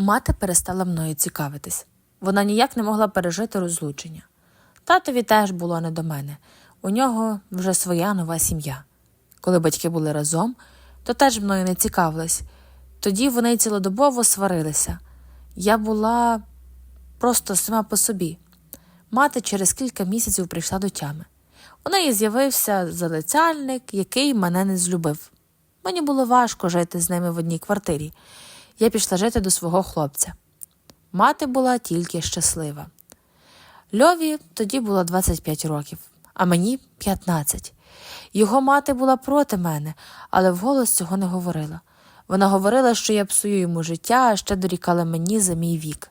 Мати перестала мною цікавитись. Вона ніяк не могла пережити розлучення. Татові теж було не до мене. У нього вже своя нова сім'я. Коли батьки були разом, то теж мною не цікавились. Тоді вони цілодобово сварилися. Я була просто сама по собі. Мати через кілька місяців прийшла до тями. У неї з'явився залицяльник, який мене не злюбив. Мені було важко жити з ними в одній квартирі. Я пішла жити до свого хлопця. Мати була тільки щаслива. Льові тоді було 25 років, а мені 15. Його мати була проти мене, але вголос цього не говорила. Вона говорила, що я псую йому життя, а ще дорікала мені за мій вік.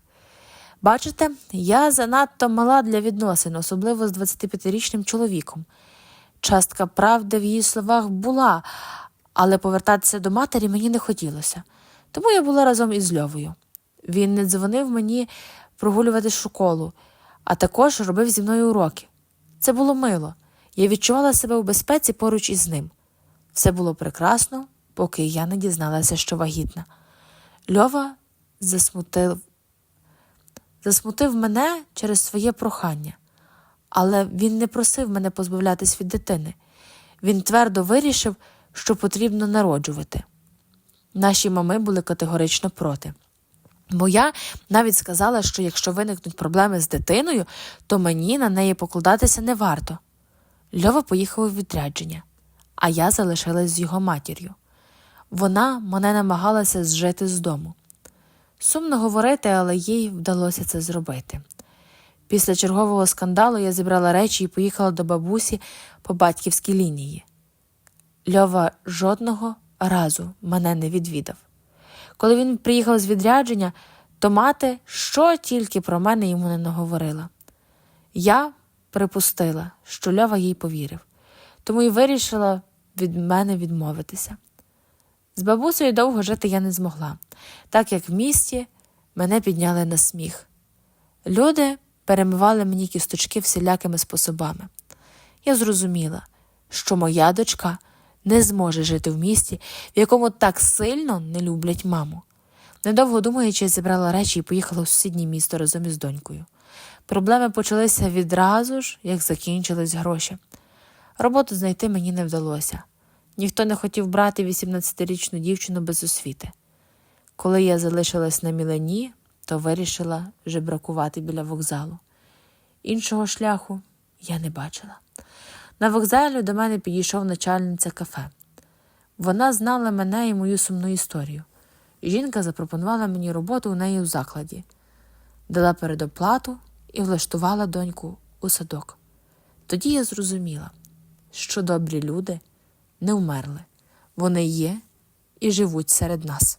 Бачите, я занадто мала для відносин, особливо з 25-річним чоловіком. Частка правди в її словах була, але повертатися до матері мені не хотілося. Тому я була разом із Льовою. Він не дзвонив мені прогулювати школу, а також робив зі мною уроки. Це було мило. Я відчувала себе у безпеці поруч із ним. Все було прекрасно, поки я не дізналася, що вагітна. Льова засмутив, засмутив мене через своє прохання, але він не просив мене позбавлятись від дитини. Він твердо вирішив, що потрібно народжувати. Наші мами були категорично проти. Бо я навіть сказала, що якщо виникнуть проблеми з дитиною, то мені на неї покладатися не варто. Льова поїхав у відрядження, а я залишилась з його матір'ю. Вона мене намагалася зжити з дому. Сумно говорити, але їй вдалося це зробити. Після чергового скандалу я зібрала речі і поїхала до бабусі по батьківській лінії. Льова жодного разу мене не відвідав. Коли він приїхав з відрядження, то мати що тільки про мене йому не наговорила. Я припустила, що Льова їй повірив, тому й вирішила від мене відмовитися. З бабусею довго жити я не змогла, так як в місті мене підняли на сміх. Люди перемивали мені кісточки всілякими способами. Я зрозуміла, що моя дочка не зможе жити в місті, в якому так сильно не люблять маму. Недовго думаючи, зібрала речі і поїхала у сусіднє місто разом із донькою. Проблеми почалися відразу ж, як закінчились гроші. Роботу знайти мені не вдалося. Ніхто не хотів брати 18-річну дівчину без освіти. Коли я залишилась на мілені, то вирішила жебракувати біля вокзалу. Іншого шляху я не бачила. На вокзалі до мене підійшов начальниця кафе. Вона знала мене і мою сумну історію. Жінка запропонувала мені роботу у неї у закладі, дала передоплату і влаштувала доньку у садок. Тоді я зрозуміла, що добрі люди не вмерли, вони є і живуть серед нас.